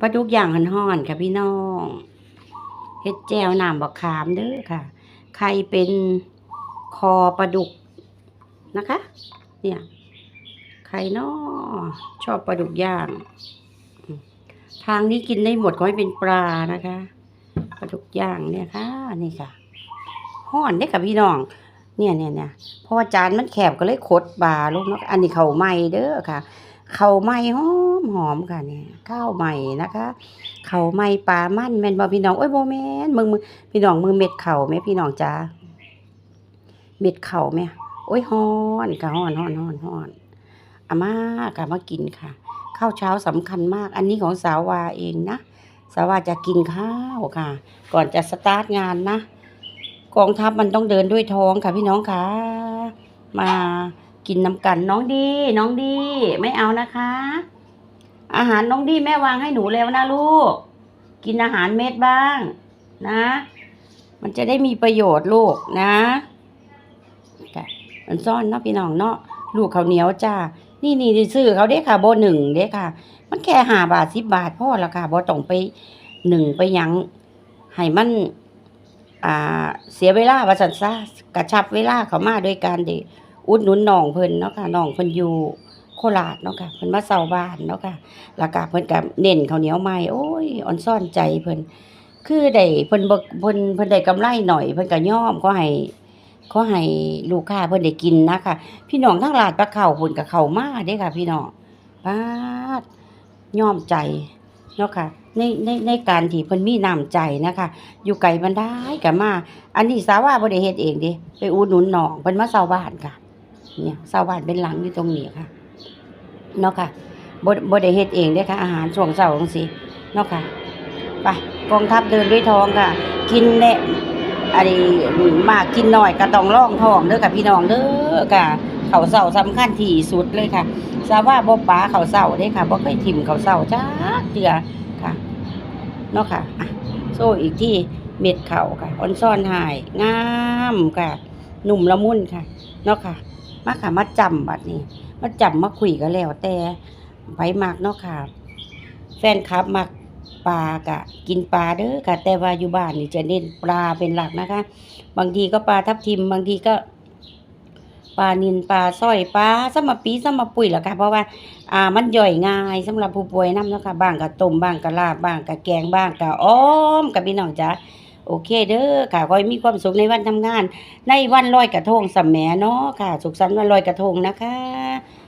ปลาดุกย่างห่อนๆค่ะพี่น้องเฮ็ดแจ่วน้ำบักขามเด้อค่ะ ใครเป็นคอปลาดุกนะคะ เนี่ยใครนาะชอบปลาดุกย่าง ทางนี้กินได้หมดขอให้เป็นปลานะคะปลาดุกย่างเนี่ยค่ะนี่ค่ะห่อนได้อค่ะพี่น้อง เนี่ยเนี่ยเนี่ยเพราะว่าจานมันแคบก็เลยขดบาลงเนาะอันนี้เขาวใหม่เด้อค่ะ เขาไหม้หอมหอมค่ะเนี่ยข้าวใหม่นะคะเขาไหม้ปลามันแมนบ่พี่น้องโอ้ยโบแมนมึงมึงพี่น้องมือเม็ดเข่าแม่พี่น้องจ้าเม็ดเข่าแม่โอ้ยฮ้อนค่ะฮ้อนฮ้อนฮ้อนฮ้อนอามาค่ะมากินค่ะ ข้าวเช้าสำคัญมาก อันนี้ของสาววาเองนะสาววาจะกินข้าวค่ะ ก่อนจะสตาร์ทงานนะกองทัพมันต้องเดินด้วยท้องค่ะพี่น้องค่ะมา กินน้ำกันน้องดี น้องดี ไม่เอานะคะ อาหารน้องดีแม่วางให้หนูแล้วนะลูก กินอาหารเม็ดบ้างนะ มันจะได้มีประโยชน์ลูกนะมันซ่อนเนาะพี่น้องเนาะลูกเขาเหนียวจ้า นี่นี่ซื้อเขาเด้ค่ะโบหนึ่งเด้ค่ะ มันแค่หาบาทสิบบาทพ่อละค่ะโบต้องไปหนึ่งไปยังให้มันอ่าเสียเวลาว่าสันซะกระชับเวลาเขามาด้วยการเด อุดหนุนน้องเพิ่นเนาะค่ะน้องเพิ่นอยู่โคราชเนาะค่ะเพิ่นมาเซาบ้านเนาะค่ะแล้วก็เพิ่นก็เน้นข้าวเหนียวใหม่โอ้ยอ่อนซ่อนใจเพิ่นคือได้เพิ่นบ่เพิ่นเพิ่นได้กำไรหน่อยเพิ่นก็ยอมขอให้ขอให้ลูกค้าเพิ่นได้กินนะค่ะ พี่น้องทั้งลาดปลาเข้าเพิ่นก็เข้ามาเด้ค่ะ พี่น้องปาดยอมใจเนาะค่ะในในในการที่เพิ่นมีน้ำใจนะคะ อยู่ไกลมันได้ก็มา อันนี้สาวาบ่ได้เฮ็ดเองเด้ไปอุดหนุนน้องเพิ่นมาเซาบ้านค่ะ เนี่ยเซาบ้านเป็นหลังอยู่ตรงนี้ค่ะเนาะค่ะบ่บ่ได้เฮ็ดเองเด้ค่ะ อาหารช่วงเช้าจังซีเนาะค่ะไปกองทัพเดินด้วยท้องค่ะ กินแน่อันนี้มากกินหน้อยก็ต้องร่องท้องเด้อค่ะพี่น้องเด้อค่ะเขาเช้าสำคัญที่สุดเลยค่ะสาวาบ่ปาเขาเช้าเด้ค่ะบ่เคยทิ่มข้าเช้าจักเทื่อค่ะเนาะค่ะอะโซ่อีกที่เม็ดเข่าค่ะออนซ่อนหายงามค่ะ หนุ่มละมุนค่ะเนาะค่ะ มาค่ะมาจำบัดนี้ มาจำมาคุยกันแล้ว แต่ไปมากเนาะค่ะ แฟนคลับมักปลากะ กินปลาเด้อค่ะแต่ว่าอยู่บ้านนี่จะเน้นปลาเป็นหลักนะคะ บางทีก็ปลาทับทิม บางทีก็ปลานินปลาสร้อยปลาสมปีสมปุ๋ยหละค่ะเพราะว่าอ่ามันย่อยง่ายสำหรับผู้ป่วยน้ำเนาะค่ะบ้างก็ต้มบ้างก็ลาบบ้างก็แกงบ้างก็อ้อมกับพี่น้องจ้า โอเคเด้อค่ะขอให้มีความสุขในวันทำงาน ในวันลอยกระทงสมแหมเนาะค่ะ สุขสันต์วันลอยกระทงนะคะ